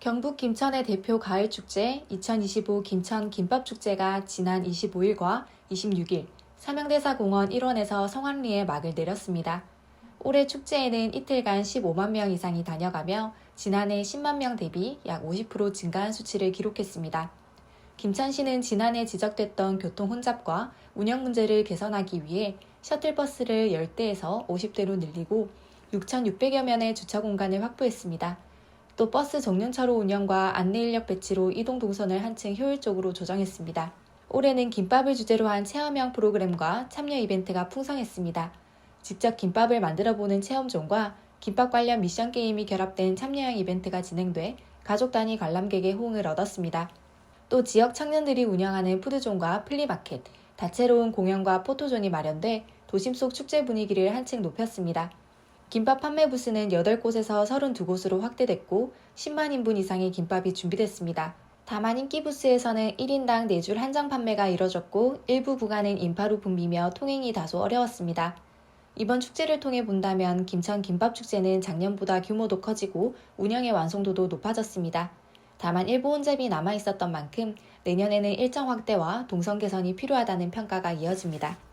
경북 김천의 대표 가을 축제 2025 김천 김밥 축제가 지난 25일과 26일 삼양대사 공원 일원에서 성황리에 막을 내렸습니다. 올해 축제에는 이틀간 15만 명 이상이 다녀가며 지난해 10만 명 대비 약 50% 증가한 수치를 기록했습니다. 김천시는 지난해 지적됐던 교통 혼잡과 운영 문제를 개선하기 위해 셔틀버스를 10대에서 50대로 늘리고 6,600여 면의 주차 공간을 확보했습니다. 또 버스 정륜차로 운영과 안내 인력 배치로 이동 동선을 한층 효율적으로 조정했습니다. 올해는 김밥을 주제로 한 체험형 프로그램과 참여 이벤트가 풍성했습니다. 직접 김밥을 만들어 보는 체험존과 김밥 관련 미션 게임이 결합된 참여형 이벤트가 진행돼 가족 단위 관람객의 호응을 얻었습니다. 또 지역 청년들이 운영하는 푸드존과 플리마켓, 다채로운 공연과 포토존이 마련돼 도심 속 축제 분위기를 한층 높였습니다. 김밥 판매 부스는 8곳에서 32곳으로 확대됐고 10만 인분 이상의 김밥이 준비됐습니다. 다만 인기 부스에서는 1인당 4줄 한정 판매가 이뤄졌고 일부 구간은 인파로 붐비며 통행이 다소 어려웠습니다. 이번 축제를 통해 본다면 김천 김밥 축제는 작년보다 규모도 커지고 운영의 완성도도 높아졌습니다. 다만 일부 혼잡이 남아 있었던 만큼 내년에는 일정 확대와 동선 개선이 필요하다는 평가가 이어집니다.